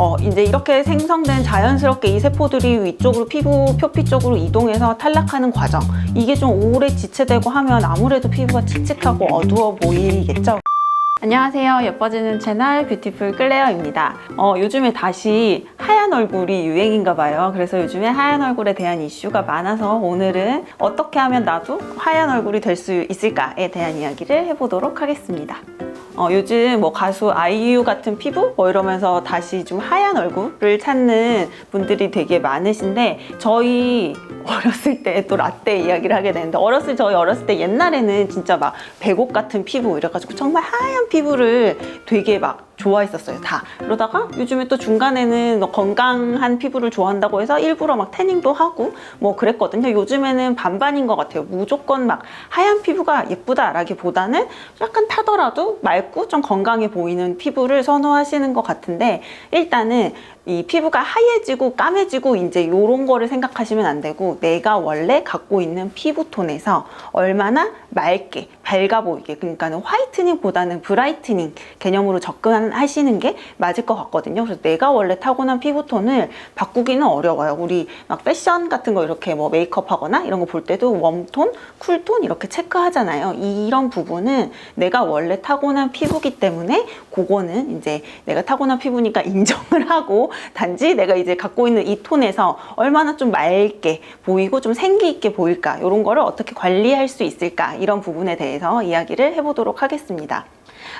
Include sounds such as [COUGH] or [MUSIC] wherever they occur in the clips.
어, 이제 이렇게 생성된 자연스럽게 이 세포들이 위쪽으로 피부 표피 쪽으로 이동해서 탈락하는 과정. 이게 좀 오래 지체되고 하면 아무래도 피부가 칙칙하고 어두워 보이겠죠? 안녕하세요. 예뻐지는 채널 뷰티풀 클레어입니다. 어, 요즘에 다시 하얀 얼굴이 유행인가 봐요. 그래서 요즘에 하얀 얼굴에 대한 이슈가 많아서 오늘은 어떻게 하면 나도 하얀 얼굴이 될 수 있을까에 대한 이야기를 해보도록 하겠습니다. 어, 요즘 뭐 가수 아이유 같은 피부? 뭐 이러면서 다시 좀 하얀 얼굴을 찾는 분들이 되게 많으신데 저희 어렸을 때 또 라떼 이야기를 하게 되는데 어렸을 저희 어렸을 때 옛날에는 진짜 막 배곡 같은 피부 이래가지고 정말 하얀 피부를 되게 막 좋아했었어요 다. 그러다가 요즘에 또 중간에는 뭐 건강한 피부를 좋아한다고 해서 일부러 막 태닝도 하고 뭐 그랬거든요. 요즘에는 반반인 것 같아요. 무조건 막 하얀 피부가 예쁘다라기보다는 약간 타더라도 맑고 좀 건강해 보이는 피부를 선호하시는 것 같은데 일단은 이 피부가 하얘지고 까매지고 이제 이런 거를 생각하시면 안 되고 내가 원래 갖고 있는 피부톤에서 얼마나 맑게 밝아 보이게 그러니까는 화이트닝보다는 브라이트닝 개념으로 접근하시는 게 맞을 것 같거든요. 그래서 내가 원래 타고난 피부톤을 바꾸기는 어려워요. 우리 막 패션 같은 거 이렇게 뭐 메이크업 하거나 이런 거 볼 때도 웜톤, 쿨톤 이렇게 체크하잖아요. 이런 부분은 내가 원래 타고난 피부기 때문에 그거는 이제 내가 타고난 피부니까 [LAUGHS] 인정을 하고 단지 내가 이제 갖고 있는 이 톤에서 얼마나 좀 맑게 보이고 좀 생기 있게 보일까 이런 거를 어떻게 관리할 수 있을까 이런 부분에 대해서 이야기를 해보도록 하겠습니다.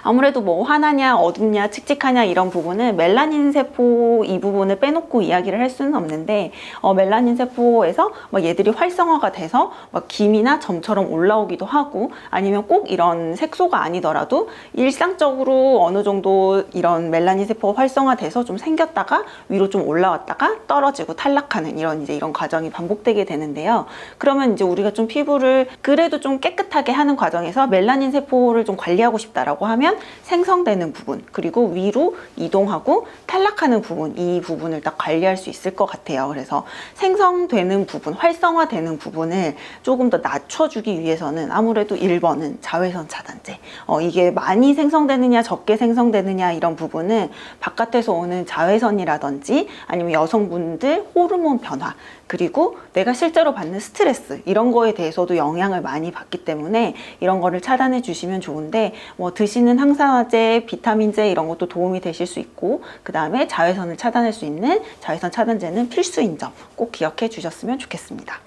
아무래도 뭐 화나냐 어둡냐 칙칙하냐 이런 부분은 멜라닌 세포 이 부분을 빼놓고 이야기를 할 수는 없는데 어, 멜라닌 세포에서 막 얘들이 활성화가 돼서 막 김이나 점처럼 올라오기도 하고 아니면 꼭 이런 색소가 아니더라도 일상적으로 어느 정도 이런 멜라닌 세포가 활성화돼서 좀 생겼다가 위로 좀 올라왔다가 떨어지고 탈락하는 이런 이제 이런 과정이 반복되게 되는데요. 그러면 이제 우리가 좀 피부를 그래도 좀 깨끗하게 하는 과정에서 멜라닌 세포를 좀 관리하고 싶다라고 하면 생성되는 부분 그리고 위로 이동하고 탈락하는 부분 이 부분을 딱 관리할 수 있을 것 같아요. 그래서 생성되는 부분, 활성화되는 부분을 조금 더 낮춰주기 위해서는 아무래도 1번은 자외선 차단제. 어, 이게 많이 생성되느냐 적게 생성되느냐 이런 부분은 바깥에서 오는 자외선이라든지 아니면 여성분들 호르몬 변화 그리고 내가 실제로 받는 스트레스 이런 거에 대해서도 영향을 많이 받기 때문에 이런 거를 차단해 주시면 좋은데 뭐 드시는 항산화제, 비타민제 이런 것도 도움이 되실 수 있고 그 다음에 자외선을 차단할 수 있는 자외선 차단제는 필수인 점 꼭 기억해 주셨으면 좋겠습니다.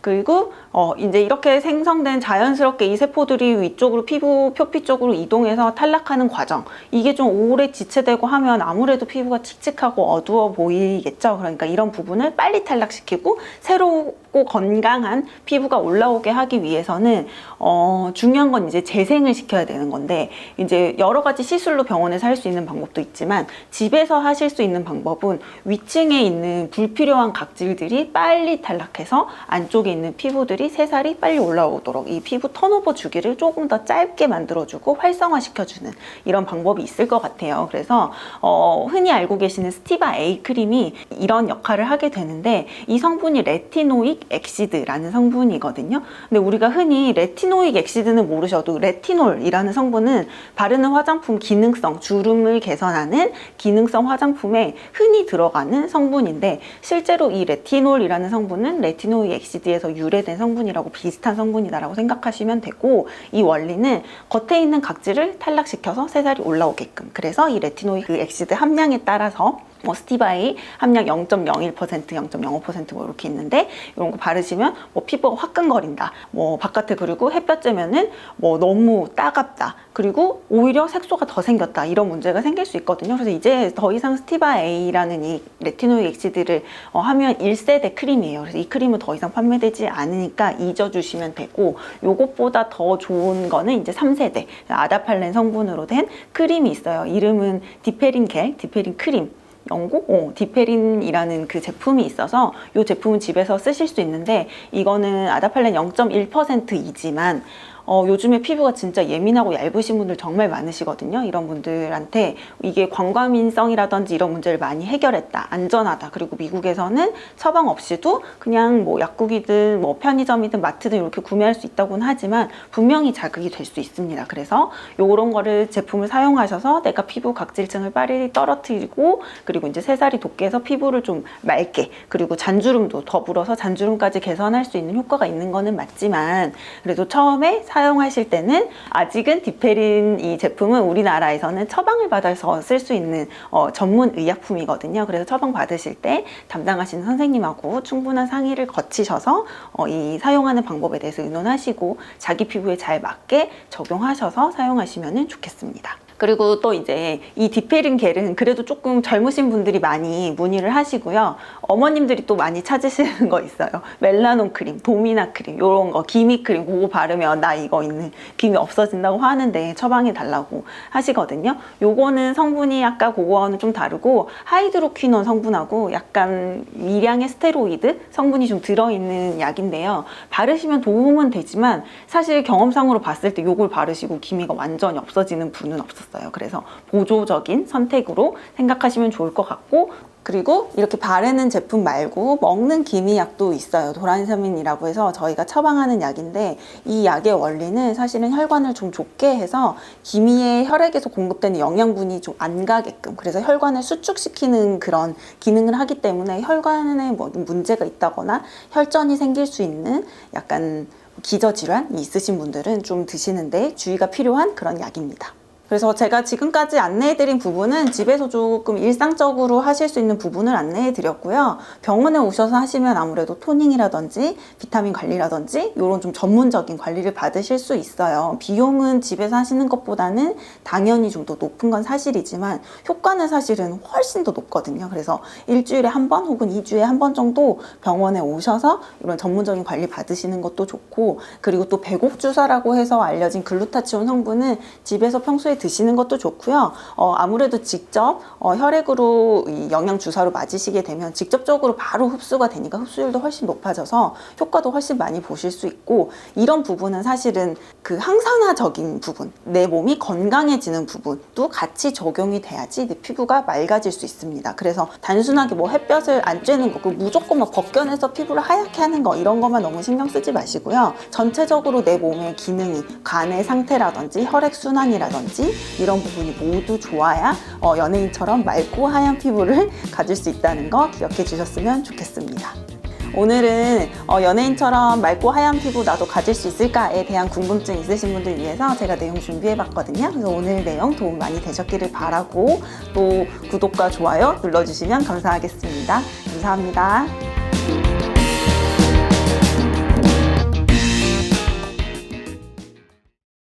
그리고 어 이제 이렇게 생성된 자연스럽게 이 세포들이 위쪽으로 피부 표피 쪽으로 이동해서 탈락하는 과정 이게 좀 오래 지체되고 하면 아무래도 피부가 칙칙하고 어두워 보이겠죠 그러니까 이런 부분을 빨리 탈락시키고 새 롭고 건강한 피부가 올라오게 하기 위해서는 어 중요한 건 이제 재생을 시켜야 되는 건데 이제 여러 가지 시술로 병원에서 할 수 있는 방법도 있지만 집에서 하실 수 있는 방법은 위층에 있는 불필요한 각질들이 빨리 탈락해서 안쪽에 있는 피부들이 새살이 빨리 올라오도록 이 피부 턴오버 주기를 조금 더 짧게 만들어주고 활성화시켜주는 이런 방법이 있을 것 같아요. 그래서 어, 흔히 알고 계시는 스티바 A 크림이 이런 역할을 하게 되는데 이 성분이 레티노익 엑시드라는 성분이거든요. 근데 우리가 흔히 레티노익 엑시드는 모르셔도 레티놀이라는 성분은 바르는 화장품 기능성 주름을 개선하는 기능성 화장품에 흔히 들어가는 성분인데 실제로 이 레티놀이라는 성분은 레티노익 엑시드에서 유래된 성분이라고 비슷한 성분이다라고 생각하시면 되고 이 원리는 겉에 있는 각질을 탈락시켜서 새살이 올라오게끔 그래서 이 레티노이드 그 엑시드 함량에 따라서 뭐 스티바이 함량 0.01%, 0.05%뭐 이렇게 있는데 이런 거 바르시면 뭐 피부가 화끈거린다. 뭐 바깥에 그리고 햇볕 쬐면은 뭐 너무 따갑다. 그리고 오히려 색소가 더 생겼다. 이런 문제가 생길 수 있거든요. 그래서 이제 더 이상 스티바 A라는 이 레티노익 엑시드를 어, 하면 1세대 크림이에요. 그래서 이 크림은 더 이상 판매되지 않으니까 잊어주시면 되고 요것보다 더 좋은 거는 이제 3세대 아다팔렌 성분으로 된 크림이 있어요. 이름은 디페린 겔, 디페린 크림. 영국? 어, 디페린이라는 그 제품이 있어서 이 제품은 집에서 쓰실 수 있는데 이거는 아다팔렌 0.1%이지만 어, 요즘에 피부가 진짜 예민하고 얇으신 분들 정말 많으시거든요. 이런 분들한테 이게 광과민성이라든지 이런 문제를 많이 해결했다. 안전하다. 그리고 미국에서는 처방 없이도 그냥 뭐 약국이든 뭐 편의점이든 마트든 이렇게 구매할 수 있다고는 하지만 분명히 자극이 될 수 있습니다. 그래서 요런 거를 제품을 사용하셔서 내가 피부 각질층을 빨리 떨어뜨리고 그리고 이제 새살이 돋게 해서 피부를 좀 맑게 그리고 잔주름도 더불어서 잔주름까지 개선할 수 있는 효과가 있는 거는 맞지만 그래도 처음에 사 용하실 때는 아직은 디페린 이 제품은 우리나라에서는 처방을 받아서 쓸 수 있는 어, 전문 의약품이거든요. 그래서 처방 받으실 때 담당하시는 선생님하고 충분한 상의를 거치셔서 어, 이 사용하는 방법에 대해서 의논하시고 자기 피부에 잘 맞게 적용하셔서 사용하시면 좋겠습니다. 그리고 또 이제 이 디페린 겔은 그래도 조금 젊으신 분들이 많이 문의를 하시고요. 어머님들이 또 많이 찾으시는 거 있어요. 멜라논 크림, 도미나 크림, 요런 거, 기미 크림, 그거 바르면 나 이거 있는 기미 없어진다고 하는데 처방해 달라고 하시거든요. 요거는 성분이 아까 그거와는 좀 다르고 하이드로퀴논 성분하고 약간 미량의 스테로이드 성분이 좀 들어있는 약인데요. 바르시면 도움은 되지만 사실 경험상으로 봤을 때 요걸 바르시고 기미가 완전히 없어지는 분은 없었어요. 그래서 보조적인 선택으로 생각하시면 좋을 것 같고 그리고 이렇게 바르는 제품 말고 먹는 기미약도 있어요. 도란세민이라고 해서 저희가 처방하는 약인데 이 약의 원리는 사실은 혈관을 좀 좁게 해서 기미의 혈액에서 공급되는 영양분이 좀 안 가게끔 그래서 혈관을 수축시키는 그런 기능을 하기 때문에 혈관에 뭐 문제가 있다거나 혈전이 생길 수 있는 약간 기저질환이 있으신 분들은 좀 드시는데 주의가 필요한 그런 약입니다. 그래서 제가 지금까지 안내해드린 부분은 집에서 조금 일상적으로 하실 수 있는 부분을 안내해드렸고요. 병원에 오셔서 하시면 아무래도 토닝이라든지 비타민 관리라든지 이런 좀 전문적인 관리를 받으실 수 있어요. 비용은 집에서 하시는 것보다는 당연히 좀 더 높은 건 사실이지만 효과는 사실은 훨씬 더 높거든요. 그래서 일주일에 한 번 혹은 2주에 한 번 정도 병원에 오셔서 이런 전문적인 관리 받으시는 것도 좋고 그리고 또 배곡주사라고 해서 알려진 글루타치온 성분은 집에서 평소에 드시는 것도 좋고요. 어, 아무래도 직접 어, 혈액으로 이 영양 주사로 맞으시게 되면 직접적으로 바로 흡수가 되니까 흡수율도 훨씬 높아져서 효과도 훨씬 많이 보실 수 있고 이런 부분은 사실은 그 항산화적인 부분, 내 몸이 건강해지는 부분도 같이 적용이 돼야지 내 피부가 맑아질 수 있습니다. 그래서 단순하게 뭐 햇볕을 안 쬐는 거, 그 무조건 막 벗겨내서 피부를 하얗게 하는 거 이런 것만 너무 신경 쓰지 마시고요. 전체적으로 내 몸의 기능이 간의 상태라든지 혈액 순환이라든지 이런 부분이 모두 좋아야 어, 연예인처럼 맑고 하얀 피부를 [LAUGHS] 가질 수 있다는 거 기억해 주셨으면 좋겠습니다. 오늘은 어, 연예인처럼 맑고 하얀 피부 나도 가질 수 있을까에 대한 궁금증 있으신 분들 위해서 제가 내용 준비해 봤거든요. 그래서 오늘 내용 도움 많이 되셨기를 바라고 또 구독과 좋아요 눌러주시면 감사하겠습니다. 감사합니다.